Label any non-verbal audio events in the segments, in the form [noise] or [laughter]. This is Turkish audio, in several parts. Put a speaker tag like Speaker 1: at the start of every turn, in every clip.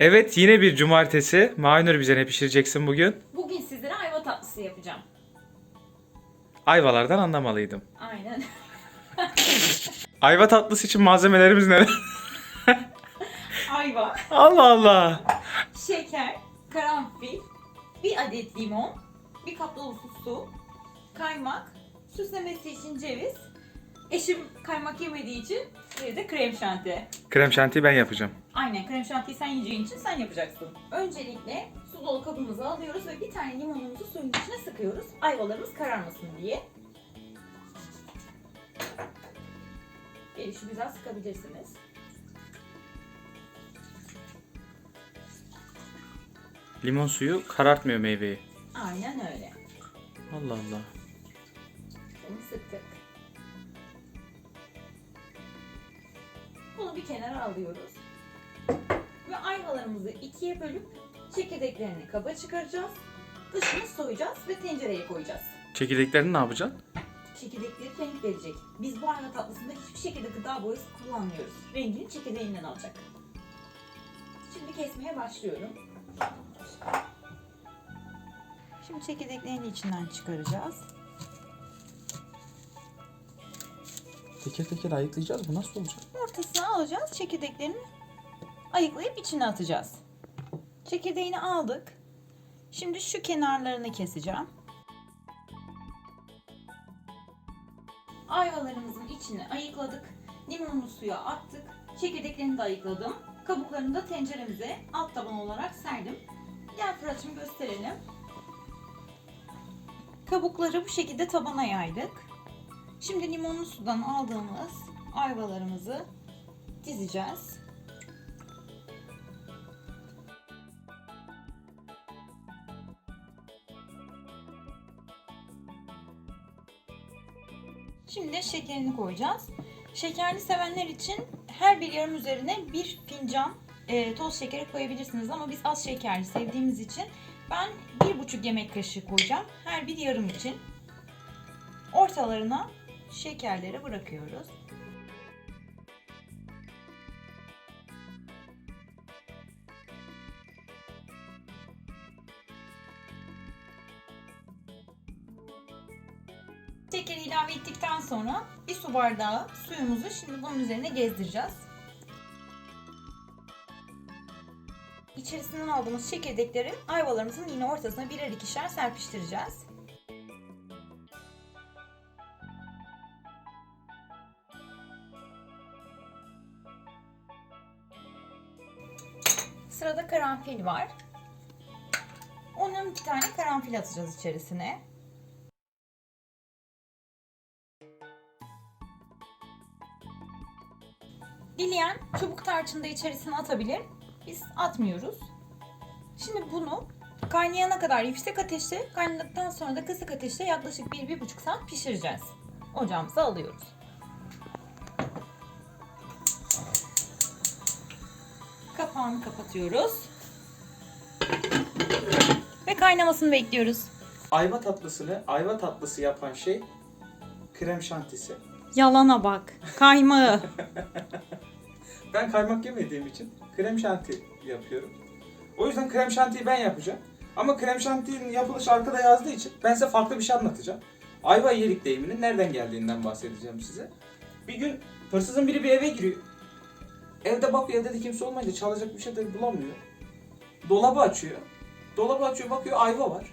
Speaker 1: Evet yine bir cumartesi. Maynur bize ne pişireceksin bugün?
Speaker 2: Bugün sizlere ayva tatlısı yapacağım.
Speaker 1: Ayvalardan anlamalıydım.
Speaker 2: Aynen. [laughs]
Speaker 1: Ayva tatlısı için malzemelerimiz neler? [laughs]
Speaker 2: Ayva,
Speaker 1: Allah Allah.
Speaker 2: şeker, karanfil, bir adet limon, bir kap dolusu su, kaymak, süslemesi için ceviz. Eşim kaymak yemediği için bir de krem şanti.
Speaker 1: Krem şantiyi ben yapacağım.
Speaker 2: Aynen krem şantiyi sen yiyeceğin için sen yapacaksın. Öncelikle su dolu kabımızı alıyoruz ve bir tane limonumuzu suyun içine sıkıyoruz. Ayvalarımız kararmasın diye. Gelişi güzel sıkabilirsiniz.
Speaker 1: Limon suyu karartmıyor meyveyi.
Speaker 2: Aynen öyle.
Speaker 1: Allah Allah.
Speaker 2: Bunu sıktık. Bir kenara alıyoruz. Ve ayvalarımızı ikiye bölüp çekirdeklerini kaba çıkaracağız. Dışını soyacağız ve tencereye koyacağız.
Speaker 1: Çekirdeklerini ne yapacaksın?
Speaker 2: Çekirdekleri renk verecek. Biz bu ayva tatlısında hiçbir şekilde gıda boyası kullanmıyoruz. Rengini çekirdeğinden alacak. Şimdi kesmeye başlıyorum. Şimdi çekirdeklerini içinden çıkaracağız.
Speaker 1: Teker teker ayıklayacağız. Bu nasıl olacak?
Speaker 2: Ortasına alacağız. Çekirdeklerini ayıklayıp içine atacağız. Çekirdeğini aldık. Şimdi şu kenarlarını keseceğim. Ayvalarımızın içini ayıkladık. Limonlu suya attık. Çekirdeklerini de ayıkladım. Kabuklarını da tenceremize alt taban olarak serdim. Gel Fırat'cığım gösterelim. Kabukları bu şekilde tabana yaydık. Şimdi limonlu sudan aldığımız ayvalarımızı dizeceğiz. Şimdi şekerini koyacağız. Şekerli sevenler için her bir yarım üzerine bir fincan e, toz şekeri koyabilirsiniz ama biz az şekerli sevdiğimiz için ben bir buçuk yemek kaşığı koyacağım her bir yarım için. Ortalarına şekerleri bırakıyoruz. Şekeri ilave ettikten sonra bir su bardağı suyumuzu şimdi bunun üzerine gezdireceğiz. İçerisinden aldığımız çekirdekleri ayvalarımızın yine ortasına birer ikişer serpiştireceğiz. Sırada karanfil var. Onun bir tane karanfil atacağız içerisine. Dileyen çubuk tarçını da içerisine atabilir. Biz atmıyoruz. Şimdi bunu kaynayana kadar yüksek ateşte, kaynadıktan sonra da kısık ateşte yaklaşık 1-1,5 saat pişireceğiz. Ocağımıza alıyoruz. Kapağını kapatıyoruz. Ve kaynamasını bekliyoruz.
Speaker 1: Ayva tatlısını ayva tatlısı yapan şey krem şantisi.
Speaker 2: Yalana bak. Kaymağı. [laughs]
Speaker 1: Ben kaymak yemediğim için krem şanti yapıyorum. O yüzden krem şantiyi ben yapacağım. Ama krem şantinin yapılışı arkada yazdığı için ben size farklı bir şey anlatacağım. Ayva yedik deyiminin nereden geldiğinden bahsedeceğim size. Bir gün hırsızın biri bir eve giriyor. Evde bakıyor evde de kimse olmayınca çalacak bir şey de bulamıyor. Dolabı açıyor. Dolabı açıyor bakıyor ayva var.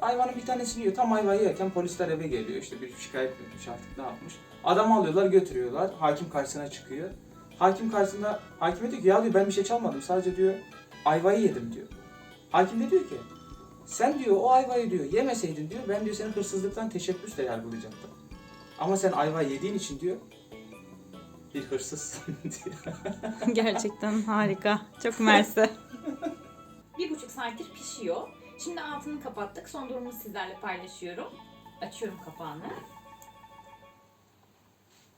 Speaker 1: Ayvanın bir tanesini yiyor. Tam ayvayı yerken polisler eve geliyor. İşte bir şikayet etmiş artık ne yapmış. Adamı alıyorlar götürüyorlar. Hakim karşısına çıkıyor. Hakim karşısında hakim diyor ki ya diyor ben bir şey çalmadım. Sadece diyor ayvayı yedim diyor. Hakim de diyor ki sen diyor o ayvayı diyor yemeseydin diyor ben diyor seni hırsızlıktan teşebbüsle yargılayacaktım. Ama sen ayvayı yediğin için diyor bir hırsızsın diyor. [laughs]
Speaker 2: Gerçekten harika. Çok mersi. bir buçuk saattir pişiyor. Şimdi altını kapattık. Son durumunu sizlerle paylaşıyorum. Açıyorum kapağını.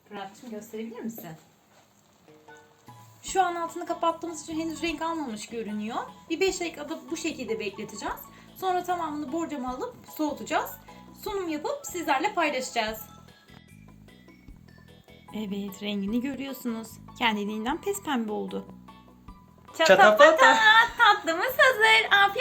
Speaker 2: Fırat'cığım gösterebilir misin? Şu an altını kapattığımız için henüz renk almamış görünüyor. Bir 5 dakikada bu şekilde bekleteceğiz. Sonra tamamını borcama alıp soğutacağız. Sunum yapıp sizlerle paylaşacağız. Evet rengini görüyorsunuz. Kendiliğinden pes pembe oldu.
Speaker 1: Çatapatat
Speaker 2: tatlımız hazır. Afiyet